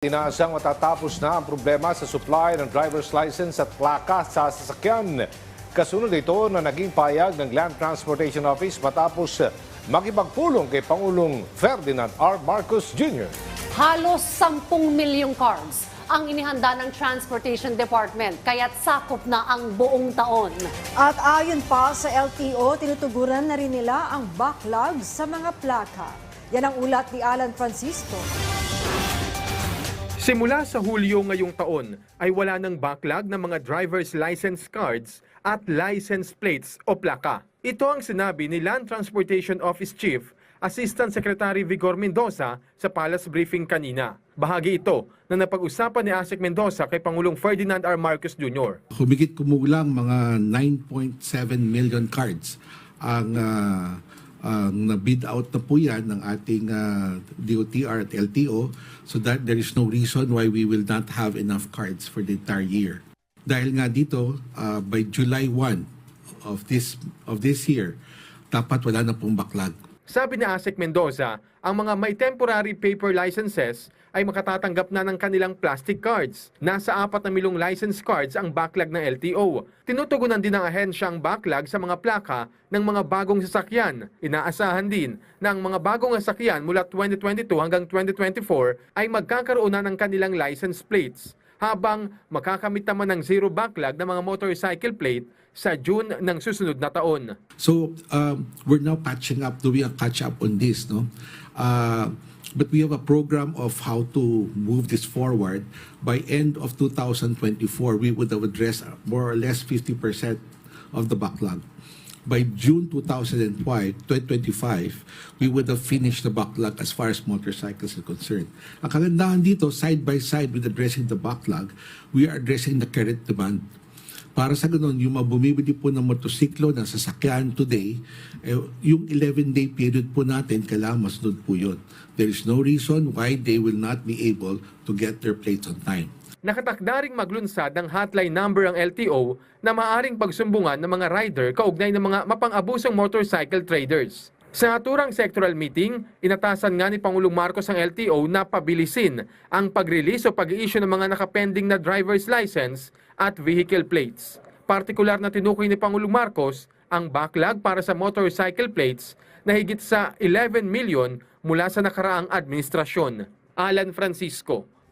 Inaasang matatapos na ang problema sa supply ng driver's license at plaka sa sasakyan. Kasunod ito na naging payag ng Land Transportation Office matapos makipagpulong kay Pangulong Ferdinand R. Marcos Jr. Halos 10 milyong cards ang inihanda ng Transportation Department, kaya't sakop na ang buong taon. At ayon pa sa LTO, tinutuguran na rin nila ang backlog sa mga plaka. Yan ang ulat ni Alan Francisco. Simula sa Hulyo ngayong taon ay wala ng backlog ng mga driver's license cards at license plates o plaka. Ito ang sinabi ni Land Transportation Office Chief Assistant Secretary Vigor Mendoza sa Palace Briefing kanina. Bahagi ito na napag-usapan ni Asik Mendoza kay Pangulong Ferdinand R. Marcos Jr. humigit kumulang mga 9.7 million cards ang ah, ang na-bid out na po yan ng ating ah, DOTR at LTO so that there is no reason why we will not have enough cards for the entire year. Dahil nga dito, ah, by July 1 of this of this year, dapat wala na pong backlog. Sabi ni Asik Mendoza, ang mga may temporary paper licenses ay makatatanggap na ng kanilang plastic cards. Nasa apat na milong license cards ang backlog ng LTO. Tinutugunan din ng ahensya ang backlog sa mga plaka ng mga bagong sasakyan. Inaasahan din na ang mga bagong sasakyan mula 2022 hanggang 2024 ay magkakaroon na ng kanilang license plates habang makakamit naman ng zero backlog ng mga motorcycle plate sa June ng susunod na taon. So um, we're now patching up, doing a catch up on this, no? Uh, but we have a program of how to move this forward. By end of 2024, we would have addressed more or less 50% of the backlog. By June 2005, 2025, we would have finished the backlog as far as motorcycles are concerned. Ang kagandahan dito, side by side with addressing the backlog, we are addressing the current demand. Para sa ganun, yung mga bumibili po ng motosiklo, ng sasakyan today, eh, yung 11-day period po natin, kailangan masunod po yun. There is no reason why they will not be able to get their plates on time. Nakatakda ring maglunsad ng hotline number ang LTO na maaring pagsumbungan ng mga rider kaugnay ng mga mapang-abusong motorcycle traders. Sa naturang sectoral meeting, inatasan nga ni Pangulong Marcos ang LTO na pabilisin ang pag-release o pag-i-issue ng mga nakapending na driver's license at vehicle plates. Partikular na tinukoy ni Pangulong Marcos ang backlog para sa motorcycle plates na higit sa 11 million mula sa nakaraang administrasyon. Alan Francisco,